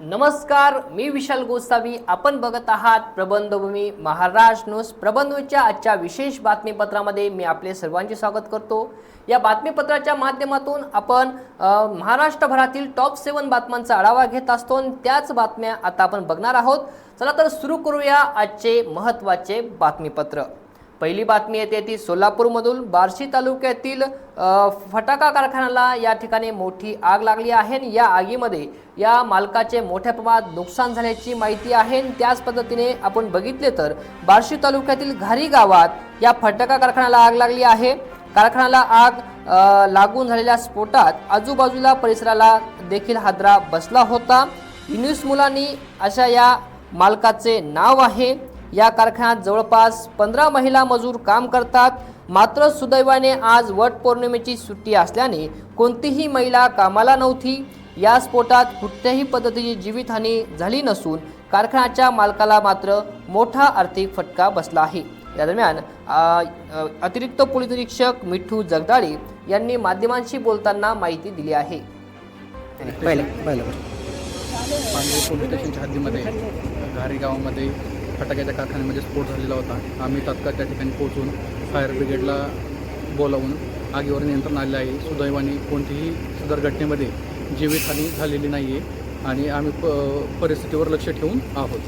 नमस्कार मी विशाल गोसावी. आपण बघत आहात प्रबंधभूमी महाराष्ट्र न्यूज. प्रबंधच्या आजच्या विशेष बातमीपत्रामध्ये मी आपले सर्वांचे स्वागत करतो. या बातमीपत्राच्या माध्यमातून आपण महाराष्ट्रभरातील टॉप सेवन बातम्यांचा आढावा घेत असतो आणि त्याच बातम्या आता आपण बघणार आहोत. चला तर सुरू करूया आजचे महत्त्वाचे बातमीपत्र. पहिली बातमी येते ती सोलापूरमधून. बार्शी तालुक्यातील फटाका कारखान्याला या ठिकाणी मोठी आग लागली आहे आणि या आगीमध्ये या मालकाचे मोठ्या प्रमाणात नुकसान झाल्याची माहिती आहे त्याच पद्धतीने आपण बघितले तर बार्शी तालुक्यातील घारी गावात या फटाका कारखान्याला आग लागली आहे. कारखान्याला आग लागून झालेल्या स्फोटात आजूबाजूला परिसराला देखील हादरा बसला होता. न्यूज मुलांनी अशा या मालकाचे नाव आहे. या कारखान्यात जवळपास पंधरा महिला मजूर काम करतात. मात्र सुदैवाने आज वट पौर्णिमेची सुट्टी असल्याने कोणतीही महिला कामाला नव्हती. या स्फोटात कुठल्याही पद्धतीची जीवितहानी झाली नसून कारखान्याच्या मालकाला मात्र मोठा आर्थिक फटका बसला आहे. या दरम्यान अतिरिक्त पोलीस निरीक्षक मिठू जगदाळे यांनी माध्यमांशी बोलताना माहिती दिली आहे. पहिलं पहिलं. बरं पांडवे पोलीस स्टेशनच्या हद्दीमध्ये घारी गावामध्ये फटाक्याच्या कारखान्यामध्ये स्फोट झालेला होता. आम्ही तात्काळ त्या ठिकाणी पोहोचून फायर ब्रिगेडला बोलावून आगीवर नियंत्रण आले आहे. सुदैवाने कोणतीही सदर घटनेमध्ये जीवितहानी झालेली नाही आहे आणि आम्ही प परिस्थितीवर लक्ष ठेवून आहोत.